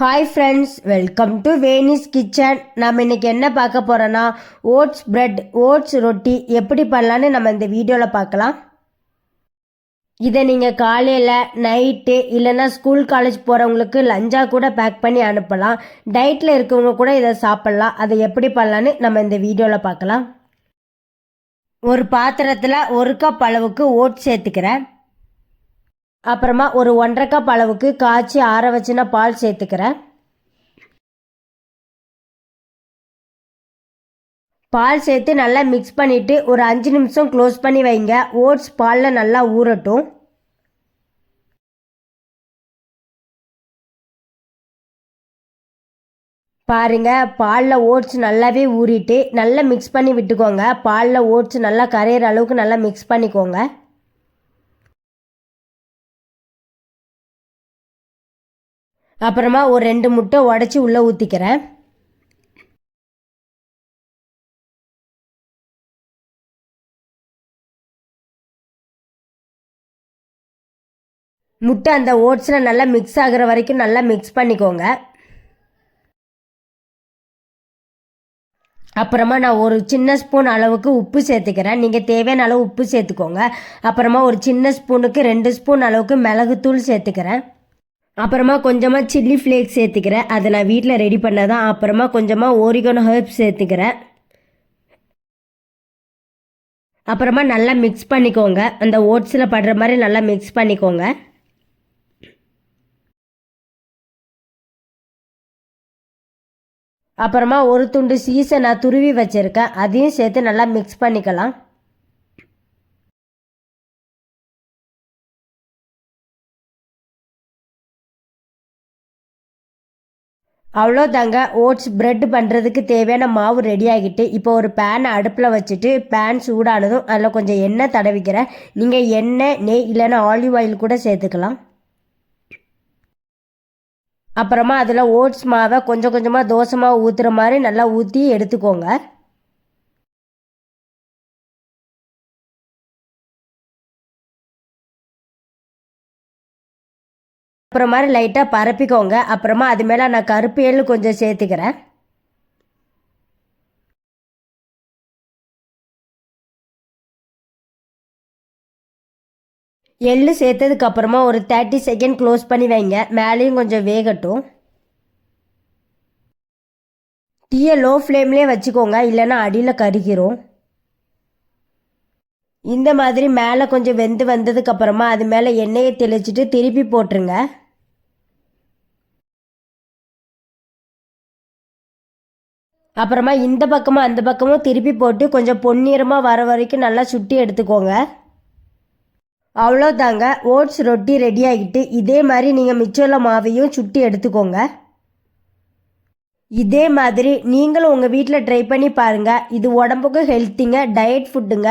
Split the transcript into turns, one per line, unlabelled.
Hi friends welcome to Venis kitchen நம்ம இன்றைக்கி என்ன பார்க்க போகிறோன்னா ஓட்ஸ் ப்ரெட் ஓட்ஸ் ரொட்டி எப்படி பண்ணலான்னு நம்ம இந்த வீடியோவில் பார்க்கலாம். இதை நீங்கள் காலையில் நைட்டு இல்லைன்னா ஸ்கூல் காலேஜ் போகிறவங்களுக்கு லஞ்சாக கூட பேக் பண்ணி அனுப்பலாம். டயட்டில் இருக்கவங்க கூட இதை சாப்பிட்லாம். அதை எப்படி பண்ணலான்னு நம்ம இந்த வீடியோவில் பார்க்கலாம். ஒரு பாத்திரத்தில் ஒரு கப் அளவுக்கு ஓட்ஸ் சேர்த்துக்கிறேன். அப்புறமா ஒரு ஒன்றரை கப் அளவுக்கு காய்ச்சி ஆற வச்சுன பால் சேர்த்துக்கிறேன். பால் சேர்த்து நல்லா மிக்ஸ் பண்ணிவிட்டு ஒரு அஞ்சு நிமிஷம் க்ளோஸ் பண்ணி வைங்க. ஓட்ஸ் பாலில் நல்லா ஊறட்டும். பாருங்க பாலில் ஓட்ஸ் நல்லாவே ஊறிட்டு நல்லா மிக்ஸ் பண்ணி விட்டுக்கோங்க. பாலில் ஓட்ஸ் நல்லா கரையிற அளவுக்கு நல்லா மிக்ஸ் பண்ணிக்கோங்க. அப்புறமா ஒரு ரெண்டு முட்டை உடச்சி உள்ளே ஊற்றிக்கிறேன் முட்டை அந்த ஓட்ஸில் நல்லா மிக்ஸ் ஆகுற வரைக்கும் நல்லா மிக்ஸ் பண்ணிக்கோங்க. அப்புறமா நான் ஒரு சின்ன ஸ்பூன் அளவுக்கு உப்பு சேர்த்துக்கிறேன். நீங்கள் தேவையான அளவு உப்பு சேர்த்துக்கோங்க. அப்புறமா ஒரு சின்ன ஸ்பூனுக்கு ரெண்டு ஸ்பூன் அளவுக்கு மிளகுத்தூள் சேர்த்துக்கிறேன். அப்புறமா கொஞ்சமாக சில்லி ஃப்ளேக்ஸ் சேர்த்துக்கிறேன். அதை நான் வீட்டில் ரெடி பண்ணதான் அப்புறமா கொஞ்சமாக ஓரிகோனோ ஹர்ப்ஸ் சேர்த்துக்கிறேன். அப்புறமா நல்லா மிக்ஸ் பண்ணிக்கோங்க. அந்த ஓட்ஸில் படுற மாதிரி நல்லா மிக்ஸ் பண்ணிக்கோங்க. அப்புறமா ஒரு துண்டு சீஸை நான் துருவி வச்சுருக்கேன். அதையும் சேர்த்து நல்லா மிக்ஸ் பண்ணிக்கலாம். அவ்வளோதாங்க ஓட்ஸ் ப்ரெட் பண்ணுறதுக்கு தேவையான மாவு ரெடி ஆகிட்டு இப்போ ஒரு பேனை அடுப்பில் வச்சுட்டு பேன் சூடானதும் அதில் கொஞ்சம் எண்ணெய் தடவிக்கிறேன். நீங்கள் எண்ணெய் நெய் இல்லைன்னா ஆலிவ் ஆயில் கூட சேர்த்துக்கலாம். அப்புறமா அதில் ஓட்ஸ் மாவை கொஞ்சம் கொஞ்சமாக தோசை மாவு ஊற்றுற மாதிரி நல்லா ஊற்றி எடுத்துக்கோங்க. அப்புறம் மாதிரி லைட்டாக பரப்பிக்கோங்க. அப்புறமா அது மேலே நான் கருப்பு எள்ளு கொஞ்சம் சேர்த்துக்கிறேன். எள்ளு சேர்த்ததுக்கப்புறமா ஒரு தேர்ட்டி செகண்ட் க்ளோஸ் பண்ணி வைங்க. மேலேயும் கொஞ்சம் வேகட்டும். டீயை லோ ஃப்ளேம்லேயே வச்சுக்கோங்க. இல்லைன்னா அடியில் கருகிரும். இந்த மாதிரி மேலே கொஞ்சம் வெந்து வந்ததுக்கப்புறமா அது மேலே எண்ணெயை தெளிச்சிட்டு திருப்பி போட்டுருங்க. அப்புறமா இந்த பக்கமும் அந்த பக்கமும் திருப்பி போட்டு கொஞ்சம் பொன்னிறமாக வர வரைக்கும் நல்லா சுட்டி எடுத்துக்கோங்க. அவ்வளோதாங்க ஓட்ஸ் ரொட்டி ரெடி ஆகிட்டு இதே மாதிரி நீங்கள் மிச்சோல மாவையும் சுட்டி எடுத்துக்கோங்க. இதே மாதிரி நீங்களும் உங்கள் வீட்டில் ட்ரை பண்ணி பாருங்கள் இது உடம்புக்கும் ஹெல்த்திங்க டயட் ஃபுட்டுங்க